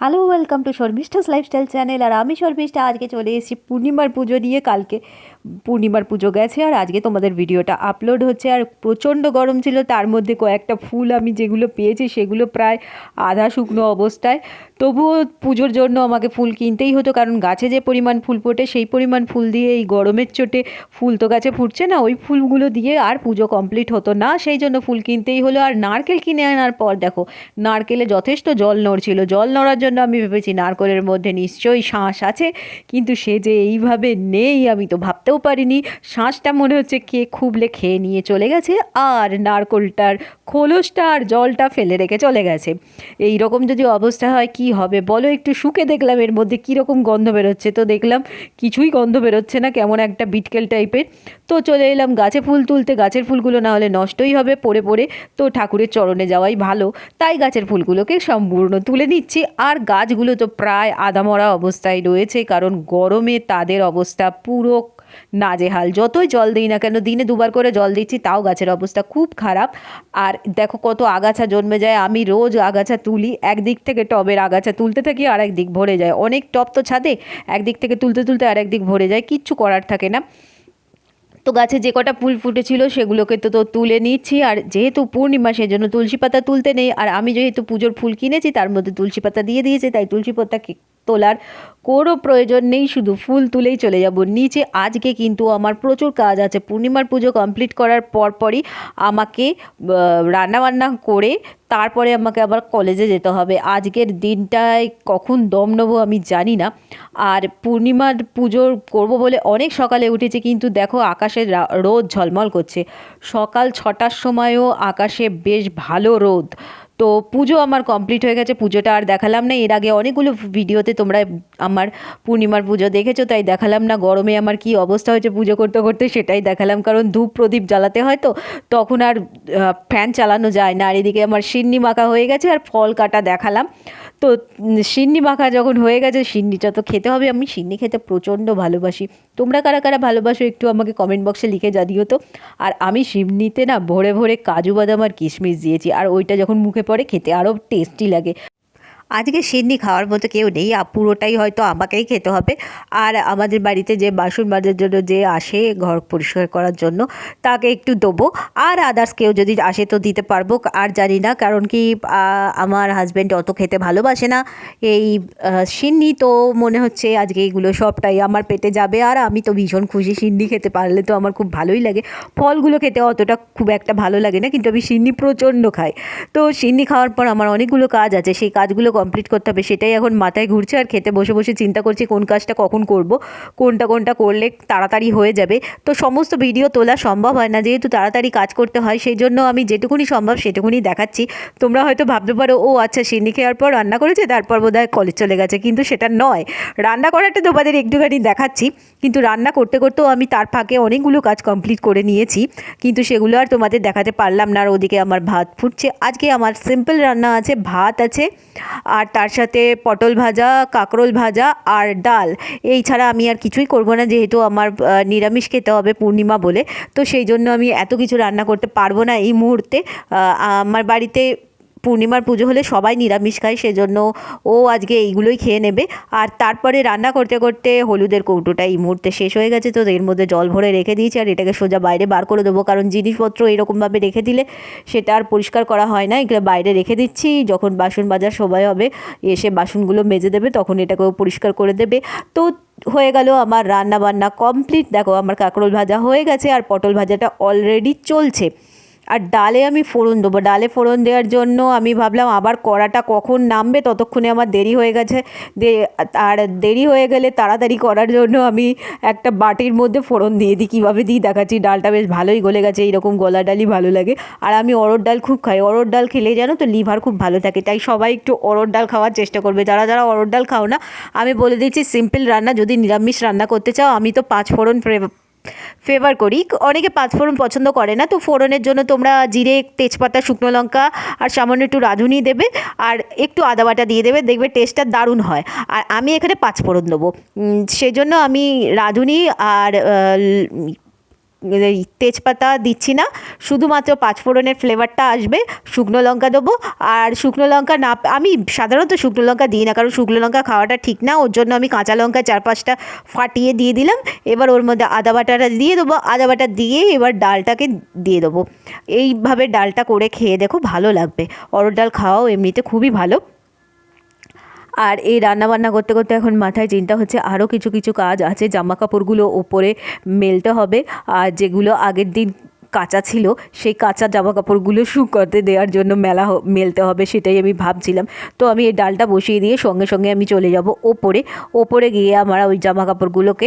Hello welcome to Sharmistha's lifestyle channel আর আমি শর্মিষ্ঠা আজকে চলে এসেছি পূর্ণিমার পুজো নিয়ে কালকে। পূর্ণিমার পুজো গেছে আর আজকে তোমাদের ভিডিওটা আপলোড হচ্ছে আর প্রচণ্ড গরম ছিল, তার মধ্যে কয়েকটা ফুল আমি যেগুলো পেয়েছি সেগুলো প্রায় আধা শুকনো অবস্থায়। তবুও পুজোর জন্য আমাকে ফুল কিনতেই হতো কারণ গাছে যে পরিমাণ ফুল ফোটে সেই পরিমাণ ফুল দিয়ে এই গরমের চোটে ফুল তো গাছে ফুটছে না, ওই ফুলগুলো দিয়ে আর পুজো কমপ্লিট হতো না, সেই জন্য ফুল কিনতেই হলো। আর নারকেল কিনে আনার পর দেখো, নারকেলে যথেষ্ট জল নড়ছিল, জল নড়ার জন্য আমি ভেবেছি নারকেলের মধ্যে নিশ্চয়ই শাঁস আছে, কিন্তু সে যে এইভাবে নেই আমি তো ভাবতেও পারিনি। শাঁসটা মনে হচ্ছে কে খুবলে খেয়ে নিয়ে চলে গেছে আর নারকোলটার খোলসটা আর জলটা ফেলে রেখে চলে গেছে। এই রকম যদি অবস্থা হয় কি হবে? বলো, একটু শুকে দেখলাম এর মধ্যে কীরকম গন্ধ বেরোচ্ছে। তো দেখলাম কিছুই গন্ধ বেরোচ্ছে না, কেমন একটা বিটকেল টাইপের। তো চলে এলাম গাছে ফুল তুলতে। গাছের ফুলগুলো না হলে নষ্টই হবে পড়ে পড়ে। তো ঠাকুরের চরণে যাওয়াই ভালো। তাই গাছের ফুলগুলোকে সম্পূর্ণ তুলে নিচ্ছি। আর গাছগুলো তো প্রায় আদামরা অবস্থায় রয়েছে, কারণ গরমে তাদের অবস্থা পুরো নাজেহাল। যতই জল দিই না কেন, দিনে দুবার করে জল দিচ্ছি, তাও গাছের অবস্থা খুব খারাপ। আর দেখো কত আগাছা জন্মে যায়, আমি রোজ আগাছা তুলি, একদিক থেকে টবের আগাছা তুলতে থাকি, আর একদিক ভরে যায়। অনেক টব তো ছাদে, একদিক থেকে তুলতে তুলতে আর একদিক ভরে যায়, কিচ্ছু করার থাকে না। তো গাছে যে কটা ফুল ফুটেছিল, সেগুলোকে তো তো তুলে নিচ্ছি। আর যেহেতু পূর্ণিমা, সেজন্য তুলসী পাতা তুলতে নেই। আর আমি যেহেতু পুজোর ফুল কিনেছি, তার মধ্যে তুলসী পাতা দিয়ে দিয়েছে, তাই তুলসী পাতা তোলার কোনো প্রয়োজন নেই, শুধু ফুল তুলেই চলে যাব। নিচে আজকে কিন্তু আমার প্রচুর কাজ আছে। পূর্ণিমার পুজো কমপ্লিট করার পরপরই আমাকে রান্নাবান্না করে তারপরে আমাকে আবার কলেজে যেতে হবে। আজকের দিনটায় কখন দম নেব আমি জানি না। আর পূর্ণিমার পুজোর করব বলে অনেক সকালে উঠেছে, কিন্তু দেখো আকাশে রোদ ঝলমল করছে। সকাল ছটার সময়ও আকাশে বেশ ভালো রোদ। তো পুজো আমার কমপ্লিট হয়ে গেছে, পুজোটা আর দেখালাম না। এর আগে অনেকগুলো ভিডিওতে তোমরা আমার পূর্ণিমার পুজো দেখেছ, তাই দেখালাম না। গরমে আমার কি অবস্থা হয়েছে পুজো করতে করতে সেটাই দেখালাম, কারণ ধূপ প্রদীপ জ্বালাতে হয় তো, তখন আর ফ্যান চালানো যায় না। আর এদিকে আমার সিন্নি মাখা হয়ে গেছে, আর ফল কাটা দেখালাম। তো সিন্নি মাখা যখন হয়ে গেছে, সিন্নিটা তো খেতে হবে। আমি সিন্নি খেতে প্রচণ্ড ভালোবাসি। তোমরা কারা কারা ভালোবাসো একটু আমাকে কমেন্ট বক্সে লিখে জানিও তো। আর আমি সিন্নিতে না ভরে ভরে কাজু বাদাম আর কিশমিশ দিয়েছি। আর ওইটা যখন মুখে পড়ে, খেতে আরও টেস্টি লাগে। আজকে সিন্নি খাওয়ার মতো কেউ নেই পুরোটাই হয়তো আমাকেই খেতে হবে। আর আমাদের বাড়িতে যে বাসন মাজার জন্য যে আসে ঘর পরিষ্কার করার জন্য, তাকে একটু দেবো। আর আদার্স কেউ যদি আসে তো দিতে পারব, আর জানি না, কারণ কি আমার হাজব্যান্ড অত খেতে ভালোবাসে না। এই সিন্নি তো মনে হচ্ছে আজকে এইগুলো সবটাই আমার পেটে যাবে, আর আমি তো ভীষণ খুশি সিন্নি খেতে পারলে তো আমার খুব ভালোই লাগে। ফলগুলো খেতে অতটা খুব একটা ভালো লাগে না, কিন্তু আমি সিন্নি প্রচণ্ড খাই। তো সিন্নি খাওয়ার পর আমার অনেকগুলো কাজ আছে, সেই কাজগুলো কমপ্লিট করতে হবে, সেটাই এখন মাথায় ঘুরছে। আর খেতে বসে বসে চিন্তা করছি কোন কাজটা কখন করব, কোনটা কোনটা করলে তাড়াতাড়ি হয়ে যাবে। তো সমস্ত ভিডিও তোলা সম্ভব হয় না, যেহেতু তাড়াতাড়ি কাজ করতে হয় সেই জন্য আমি যেটুকুনি সম্ভব সেটুকুনি দেখাচ্ছি। তোমরা হয়তো ভাবতে পারো, ও আচ্ছা সিন্নি খাওয়ার পর রান্না করেছে, তারপর বোধ হয় কলেজ চলে গেছে। কিন্তু সেটা নয়, রান্না করাটা তোমাদের একটুখানি দেখাচ্ছি। কিন্তু রান্না করতে করতেও আমি তার ফাঁকে অনেকগুলো কাজ কমপ্লিট করে নিয়েছি। কিন্তু সেগুলো আর তোমাদের দেখাতে পারলাম না, আর ওদিকে আমার ভাত ফুটছে। আজকে আমার সিম্পল রান্না আছে, ভাত আছে আর তার সাথে পটল ভাজা, কাঁকরোল ভাজা আর ডাল। এই ছাড়া আমি আর কিছুই করব না, যেহেতু আমার নিরামিষ খেতে হবে পূর্ণিমা বলে। তো সেই জন্য আমি এত কিছু রান্না করতে পারব না এই মুহূর্তে। আমার বাড়িতে পূর্ণিমার পুজো হলে সবাই নিরামিষ খায়, সেজন্য ও আজকে এইগুলোই খেয়ে নেবে। আর তারপরে রান্না করতে করতে হলুদের কৌটোটা এই মুহূর্তে শেষ হয়ে গেছে, তো এর মধ্যে জল ভরে রেখে দিয়েছি। আর এটাকে সোজা বাইরে বার করে দেবো, কারণ জিনিসপত্র এরকমভাবে রেখে দিলে সেটা আর পরিষ্কার করা হয় না। এগুলো বাইরে রেখে দিচ্ছি, যখন বাসন বাজার সবাই হবে, এসে বাসনগুলো মেজে দেবে, তখন এটাকেও পরিষ্কার করে দেবে। তো হয়ে গেল আমার রান্না বান্না কমপ্লিট। দেখো আমার কাঁকরোল ভাজা হয়ে গেছে, আর পটল ভাজাটা অলরেডি চলছে। আর ডালে আমি ফোড়ন দেবো। ডালে ফোড়ন দেওয়ার জন্য আমি ভাবলাম, আবার কড়াটা কখন নামবে? ততক্ষণে আমার দেরি হয়ে গেছে। আর দেরি হয়ে গেলে তাড়াতাড়ি করার জন্য আমি একটা বাটির মধ্যে ফোড়ন দিয়ে দিই। কীভাবে দিই দেখাচ্ছি? ডালটা বেশ ভালোই গলে গেছে, এইরকম গলা ডালই ভালো লাগে। আর আমি অরড় ডাল খুব খাই। অরড় ডাল খেলে জানো তো লিভার খুব ভালো থাকে, তাই সবাই একটু অরড় ডাল খাওয়ার চেষ্টা করবে। যারা যারা অরড় ডাল খাও না, আমি বলে দিচ্ছি, সিম্পল রান্না, যদি নিরামিষ রান্না করতে চাও, আমি তো পাঁচ ফোড়ন ফেভার করি। অনেকে পাঁচফোড়ন পছন্দ করে না, তো ফোড়নের জন্য তোমরা জিরে, তেজপাতা, শুকনো লঙ্কা আর সামান্য একটু রাঁধুনি দেবে আর একটু আদা বাটা দিয়ে দেবে, দেখবে টেস্টটা দারুণ হয়। আর আমি এখানে পাঁচফোড়ন দেবো। সেজন্য আমি রাঁধুনি আর তেজপাতা দিচ্ছি না, শুধুমাত্র পাঁচফোড়নের ফ্লেভারটা আসবে, শুকনো লঙ্কা দেবো, আর শুকনো লঙ্কা না, আমি সাধারণত শুকনো লঙ্কা দিই না, কারণ শুকনো লঙ্কা খাওয়াটা ঠিক না, ওর জন্য আমি কাঁচা লঙ্কা চার পাঁচটা ফাটিয়ে দিয়ে দিলাম, এবার ওর মধ্যে আদা বাটাটা দিয়ে দেবো, আদা বাটা দিয়ে এবার ডালটাকে দিয়ে দেবো। এইভাবে ডালটা করে খেয়ে দেখো ভালো লাগবে অরড় ডাল খাওয়াও এমনিতে খুবই ভালো। আর এই রান্নাবান্না করতে করতে এখন মাথায় চিন্তা হচ্ছে আরও কিছু কিছু কাজ আছে জামা কাপড়গুলো ওপরে মেলতে হবে। আর যেগুলো আগের দিন কাঁচা ছিল, সেই কাঁচা জামা কাপড়গুলো শুকাতে দেওয়ার জন্য মেলা মেলতে হবে সেটাই আমি ভাবছিলাম। তো আমি এই ডালটা বসিয়ে দিয়ে সঙ্গে সঙ্গে আমি চলে যাব ওপরে। ওপরে গিয়ে আমার ওই জামা কাপড়গুলোকে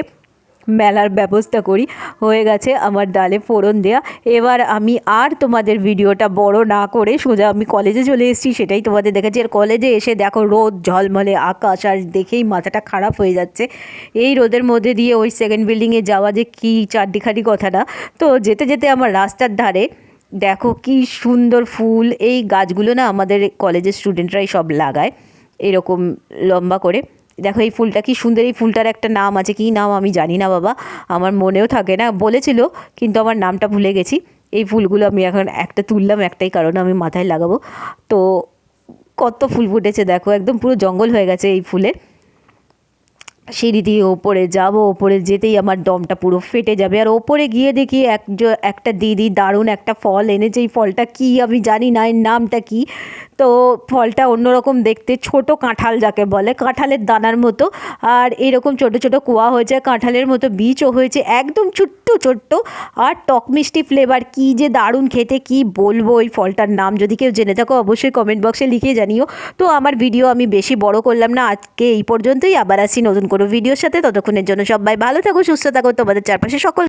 মেলার ব্যবস্থা করি। হয়ে গেছে আমার ডালে ফোড়ন দেয়া। এবার আমি আর তোমাদের ভিডিওটা বড় না করে সোজা আমি কলেজে চলে এসেছি, সেটাই তোমাদের দেখেছি আর কলেজে এসে দেখো রোদ, ঝলমলে আকাশ, আর দেখেই মাথাটা খারাপ হয়ে যাচ্ছে। এই রোদের মধ্যে দিয়ে ওই সেকেন্ড বিল্ডিংয়ে যাওয়া যে কী চারদিখানি কথা না তো যেতে যেতে আমার রাস্তার ধারে দেখো কি সুন্দর ফুল। এই গাছগুলো না আমাদের কলেজের স্টুডেন্টরাই সব লাগায়। এরকম লম্বা করে। দেখো এই ফুলটা কি সুন্দর, এই ফুলটার একটা নাম আছে। কী নাম আমি জানি না বাবা, আমার মনেও থাকে না, বলেছিল, কিন্তু আমার নামটা ভুলে গেছি। এই ফুলগুলো আমি এখন একটা তুললাম, একটাই কারণ আমি মাথায় লাগাবো। তো কত ফুল ফুটেছে দেখো, একদম পুরো জঙ্গল হয়ে গেছে এই ফুলের। সিঁড়ি দিয়ে ওপরে যাব, ওপরে যেতেই আমার দমটা পুরো ফেটে যাবে। আর ওপরে গিয়ে দেখি এক একটা দিদি দারুণ একটা ফল এনেছে। এই ফলটা কি আমি জানি না, এর নামটা কি? তো ফলটা অন্যরকম দেখতে, ছোট কাঁঠাল যাকে বলে, কাঁঠালের দানার মতো। আর এরকম ছোট ছোট কুয়া হয়েছে, কাঁঠালের মতো বীজও হয়েছে, একদম ছোট্ট ছোট্ট। আর টক মিষ্টি ফ্লেভার, কি যে দারুণ খেতে, কি বলব ওই ফলটার নাম? যদি কেউ জেনে থাকো, অবশ্যই কমেন্ট বক্সে লিখে জানিও। তো আমার ভিডিও আমি বেশি বড় করলাম না, আজকে এই পর্যন্তই। আবার আসি নতুন কোনো ভিডিওর সাথে ততক্ষণের জন্য সবাই ভালো থাকো সুস্থ থাকো। তোমাদের চারপাশে সকল